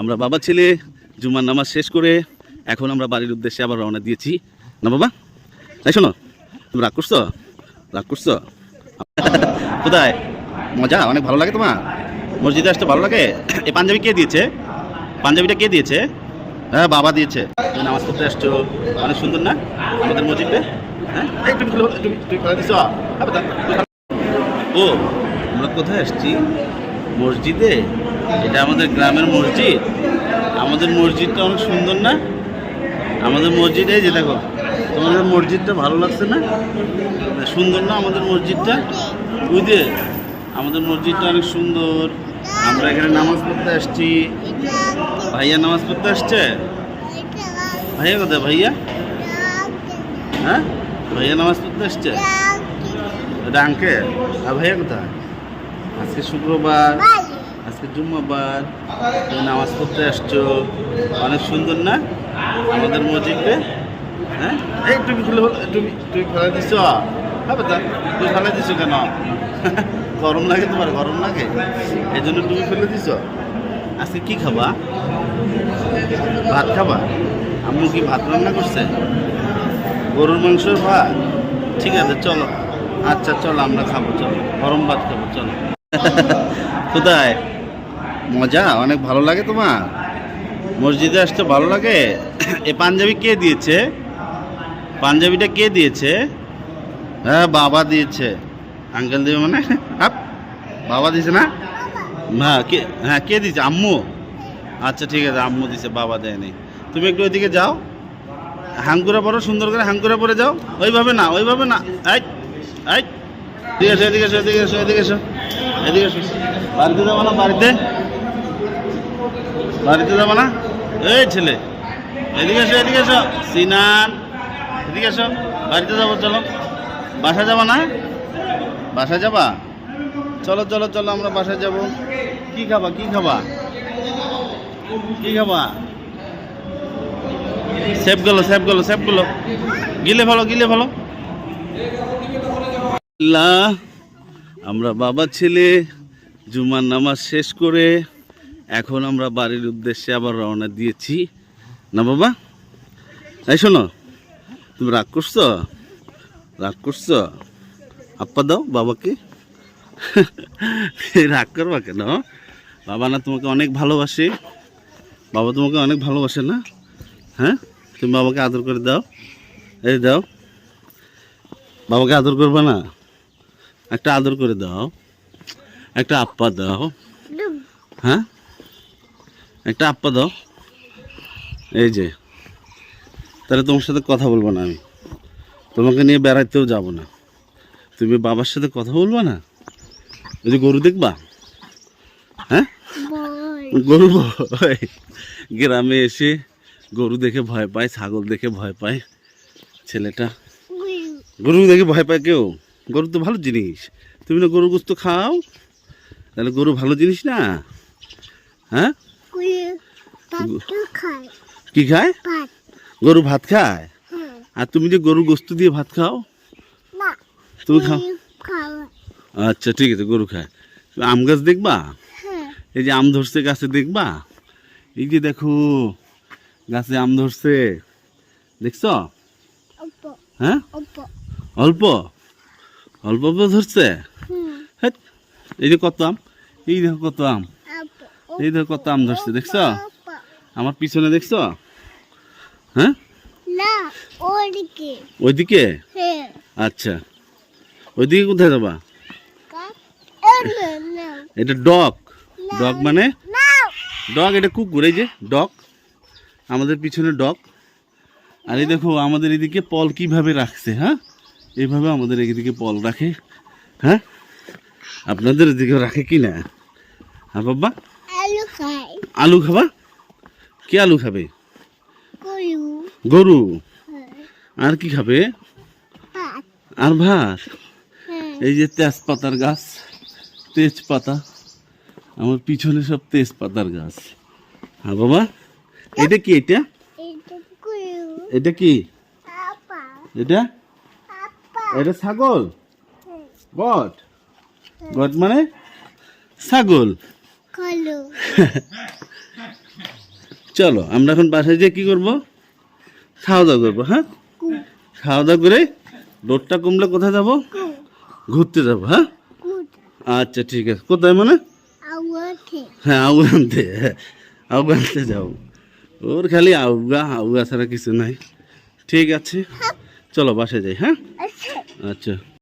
আমরা বাবা ছেলে, জুমার নামাজ শেষ করে এখন আমরা বাড়ির উদ্দেশ্যে আবার রওনা দিয়েছি। না বাবা? তাই শোনো, তুমি রাগ করছ? রাগ করছ? কোথায়? মজা, অনেক ভালো লাগে তোমার? মসজিদে আসতে ভালো লাগে? এই পাঞ্জাবি কে দিয়েছে? পাঞ্জাবিটা কে দিয়েছে? হ্যাঁ বাবা দিয়েছে। নামাজ পড়তে আসছো। অনেক সুন্দর না? আমাদের মসজিদে হ্যাঁ। ও, আমরা কোথায় আসছি? মসজিদে? এটা আমাদের গ্রামের মসজিদ। আমাদের মসজিদটা অনেক সুন্দর না? আমাদের মসজিদে যে দেখো, তোমাদের মসজিদটা ভালো লাগছে না? সুন্দর না আমাদের মসজিদটা? বুঝলে আমাদের মসজিদটা অনেক সুন্দর। আমরা এখানে নামাজ পড়তে আসছি। ভাইয়া নামাজ পড়তে আসছে? ভাইয়া কোথায় ভাইয়া? হ্যাঁ? ভাইয়া নামাজ পড়তে আসছে? এটা আঙ্কে আর ভাইয়া কোথায়? আজকে শুক্রবার। আজকে জুম্মাবার তুমি নামাজ পড়তে আসছো। অনেক সুন্দর না? আমাদের মসজিদে? হ্যাঁ? এই তুমি খুলে তুমি তুমি ফেলা দিছ? হ্যাঁ বেটা তুমি ফেলা দিছো কেন? গরম লাগে তোমার, গরম লাগে? এই জন্য তুমি ফেলে দিছ? আজকে কি খাবা? ভাত খাবা? আম্মু কি ভাত রান্না করছে? গরুর মাংসের ভাত? ঠিক আছে, চলো। আচ্ছা চলো, আমরা খাব, চলো। গরম ভাত খাব, চলো। কোথায় মজা অনেক ভালো লাগে তোমার। মসজিদে আসতে ভালো লাগে? এ পাঞ্জাবি কে দিয়েছে? পাঞ্জাবিটা কে দিয়েছে? হ্যাঁ বাবা দিয়েছে। আঙ্কেল দেবে মানে? আপ, বাবা দিয়েছে না? হ্যাঁ কে হ্যাঁ কে দিয়েছে? আম্মু। আচ্ছা ঠিক আছে আম্মু দিছে বাবা দেয়নি। তুমি একটু ওইদিকে যাও। হাঙ্কুরা পরো সুন্দর করে হাঙ্কুরা পরে যাও। ওইভাবে না ওইভাবে না। এই এই। এদিকে এসো এদিকে এসো এদিকে এসো এদিকে এসো। এদিকে এসো। বাড়িতে যাব না বাড়িতে? বাড়িতে যাব না? এই ছেলে। এদিকে এসো এদিকে এসো। সিনান, এদিকে এসো। বাড়িতে যাব, চলো। বাসা যাব না? বাসা যাবা? চলো চলো চলো, আমরা বাসায় যাব। কি খাবা কি খাবা? কি খাবা? সেভ গেলো সেভ গেলো সেভ গেলো গিলে ভালো গিলে ভালো আমরা বাবা ছেলে। জুমার নামাজ শেষ করে এখন আমরা বাড়ির উদ্দেশ্যে আবার রওনা দিয়েছি। না বাবা? এই শোনো তুমি রাগ করছ? রাগ করছ? আপ্পা দাও বাবাকে। রাগ করবা কেন? বাবা না তোমাকে অনেক ভালোবাসে। বাবা তোমাকে অনেক ভালোবাসে না? হ্যাঁ? তুমি বাবাকে আদর করে দাও। এই দাও। বাবাকে আদর করবে না? একটা আদর করে দাও। একটা আপ্পা দাও। হ্যাঁ? একটা আপ্পা দাও। এই যে। তাহলে তোমার সাথে কথা বলব না আমি। তোমাকে নিয়ে বেড়াইতেও যাব না। তুমি বাবার সাথে কথা বলব না? ওই যে গরু দেখবা? হ্যাঁ? গরু ভয় গ্রামে এসে গরু দেখে ভয় পায় ছাগল দেখে ভয় পায়। ছেলেটা। গরু দেখে ভয় পায় কেউ? গরু তো ভালো জিনিস। তুমি না গরু গোস্ত খাও? তাহলে গরু ভালো জিনিস না? হ্যাঁ? কি খায়? গরু ভাত খায়? আর তুমি যে গরু গোস্ত দিয়ে ভাত খাও? তুমি খাও? আচ্ছা ঠিক আছে গরু খায়। আম গাছ দেখবা? এই যে আম ধরছে গাছে দেখবা? এই যে দেখো গাছে আম ধরছে। দেখছ? হ্যাঁ? অল্প। অল্প? অল্প ধরছে? এই যে কত আম? এই দেখো কত আম। এই দেখো কত আম ধরছে দেখছ? আমার পিছনে দেখছ? হ্যাঁ? না ওদিকে ওইদিকে? হ্যাঁ। আচ্ছা। ওইদিকে কোথায় যাবা? এটা ডগ। ডগ মানে? ডগ এটা কুকুর এই যে ডগ। আমাদের পিছনে ডগ। আর এই দেখো আমাদের এদিকে পল কীভাবে রাখছে হ্যাঁ? এইভাবে আমাদের এদিকে পল রাখে হ্যাঁ? আপনাদের এদিকে রাখে কি না? হ্যাঁ বাবা? আলু খাবা? কি আলু খাবে? গরু। হ্যাঁ। আর কি খাবে? আর ভাত? হ্যাঁ। এই যে তেজপাতার গাছ তেজপাতা। আমার পিছনে সব তেজপাতার গাছ। হ্যাঁ বাবা এটা কি এটা? এটা কি? এটা? এটা ছাগল? হ্যাঁ। গট গট মানে ছাগল। চলো আমরা এখন বাসায় যেয়ে কি করব? খাওয়া দাওয়া করব হ্যাঁ? খাওয়া দাওয়া করে রোদটা কমলে কোথায় যাব? ঘুরতে যাব হ্যাঁ? আচ্ছা ঠিক আছে। কোথায় মানে? হ্যাঁ আউ আনতে হ্যাঁ। আউ আনতে যাও ওর খালি আউগা আউগা ছাড়া কিছু নাই। ঠিক আছে। চলো বাসায় যাই হ্যাঁ? আচ্ছা। আচ্ছা।